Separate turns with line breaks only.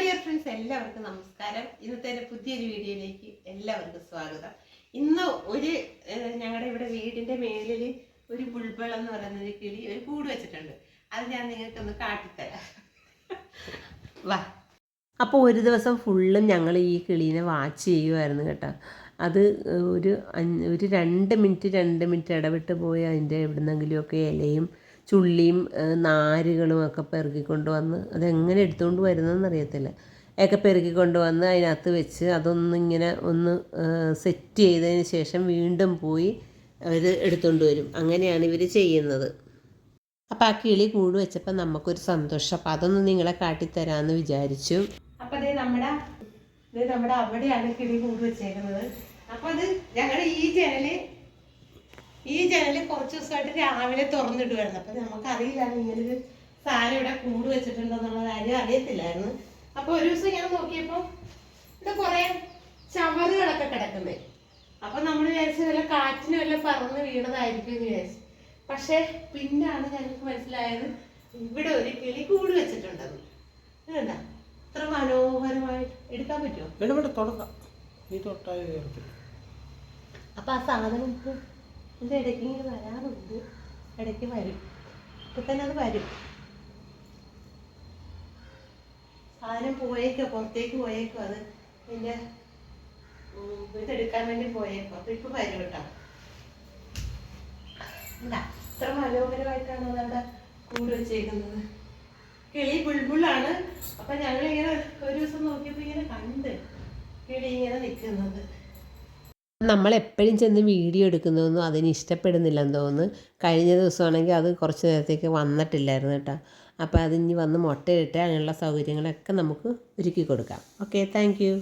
dear friends എല്ലാവർക്കും നമസ്കാരം ഇന്നത്തെ ഒരു പുതിയൊരു വീഡിയോയിലേക്ക് എല്ലാവർക്കും സ്വാഗതം ഇന്ന് ഒരു ഞങ്ങളുടെ ഇവിടെ വീടിന്റെ മേലിൽ ഒരു ബുൾബൾ എന്ന് പറയുന്ന ഒരു കിളി ഒരു കൂട് വെച്ചിട്ടുണ്ട് അത് ഞാൻ ഒന്ന് കാട്ടിത്തരാം
വാ അപ്പോൾ ഒരു ദിവസം ഫുള്ളും ഞങ്ങൾ ഈ കിളീനെ വാച്ച് ചെയ്യുമായിരുന്നു കേട്ടോ അത് ഒരു ഒരു രണ്ട് മിനിറ്റ് രണ്ട് മിനിറ്റ് ഇടവിട്ട് പോയി അതിൻ്റെ എവിടുന്നെങ്കിലുമൊക്കെ ഇലയും ചുള്ളിയും നാരുകളും ഒക്കെ പെറുക്കിക്കൊണ്ട് വന്ന് അതെങ്ങനെ എടുത്തുകൊണ്ട് വരുന്നതെന്ന് അറിയത്തില്ല ഒക്കെ പെറുക്കി വന്ന് അതിനകത്ത് വെച്ച് അതൊന്നിങ്ങനെ ഒന്ന് സെറ്റ് ചെയ്തതിന് ശേഷം വീണ്ടും പോയി അവർ എടുത്തുകൊണ്ട് വരും അങ്ങനെയാണ് ഇവർ ചെയ്യുന്നത് അപ്പോൾ ആ കിളി കൂട് വെച്ചപ്പോൾ നമുക്കൊരു സന്തോഷം അപ്പോൾ അതൊന്ന് നിങ്ങളെ കാട്ടിത്തരാമെന്ന് വിചാരിച്ചു
അപ്പോൾ അതേ നമ്മുടെ നമ്മുടെ അവിടെയാണ് കിളി കൂട് വെച്ചേക്കുന്നത് അപ്പോൾ അത് ഞങ്ങളുടെ ഈ ചാനൽ ഈ ജനൽ കുറച്ച് ദിവസമായിട്ട് രാവിലെ തുറന്നിടുവായിരുന്നു അപ്പം ഇങ്ങനെ ഒരു സാധനം ഇവിടെ കൂട് വെച്ചിട്ടുണ്ടെന്നുള്ള കാര്യം അറിയത്തില്ലായിരുന്നു അപ്പോൾ ഒരു ദിവസം ഇങ്ങനെ നോക്കിയപ്പോൾ ഇവിടെ കുറേ ചവറുകളൊക്കെ കിടക്കുന്നേ അപ്പൊ നമ്മൾ വിചാരിച്ചു വല്ല കാറ്റിന് വല്ല പറന്ന് വീണതായിരിക്കും എന്ന് വിചാരിച്ചു പക്ഷെ പിന്നാണ് ഞങ്ങൾക്ക് മനസ്സിലായത് ഇവിടെ ഒരു കിളി കൂട് വെച്ചിട്ടുണ്ടെന്ന് വേണ്ട മനോഹരമായിട്ട് എടുക്കാൻ
പറ്റുമോ നീ തൊട്ടായി
അപ്പൊ ആ സാധനം എൻ്റെ ഇടയ്ക്ക് ഇങ്ങനെ വരാറുണ്ട് ഇടയ്ക്ക് വരും ഇപ്പൊ തന്നെ അത് വരും സാധനം പോയേക്കോ പുറത്തേക്ക് പോയേക്കോ അത് എൻ്റെ ഇതെടുക്കാൻ വേണ്ടി പോയേക്കോ അപ്പൊ ഇപ്പൊ വരും കേട്ടോ എന്താ ഇത്ര മനോഹരമായിട്ടാണ് അതവിടെ കൂട് വെച്ചേക്കുന്നത് കിളി ബുൾബുളാണ് അപ്പം ഞങ്ങളിങ്ങനെ ഒരു ദിവസം നോക്കിയപ്പോൾ ഇങ്ങനെ കണ്ട് കിളി ഇങ്ങനെ നിൽക്കുന്നത്
നമ്മൾ എപ്പോഴും ചെന്ന് വീഡിയോ എടുക്കുന്നതൊന്നും അതിന് ഇഷ്ടപ്പെടുന്നില്ലെന്ന് തോന്നുന്നു കഴിഞ്ഞ ദിവസമാണെങ്കിൽ അത് കുറച്ച് നേരത്തേക്ക് വന്നിട്ടില്ലായിരുന്നു കേട്ടോ അപ്പോൾ അതിനി വന്ന് മുട്ടയിട്ട് അങ്ങനെയുള്ള സൗകര്യങ്ങളൊക്കെ നമുക്ക് ഒരുക്കി കൊടുക്കാം ഓക്കെ താങ്ക്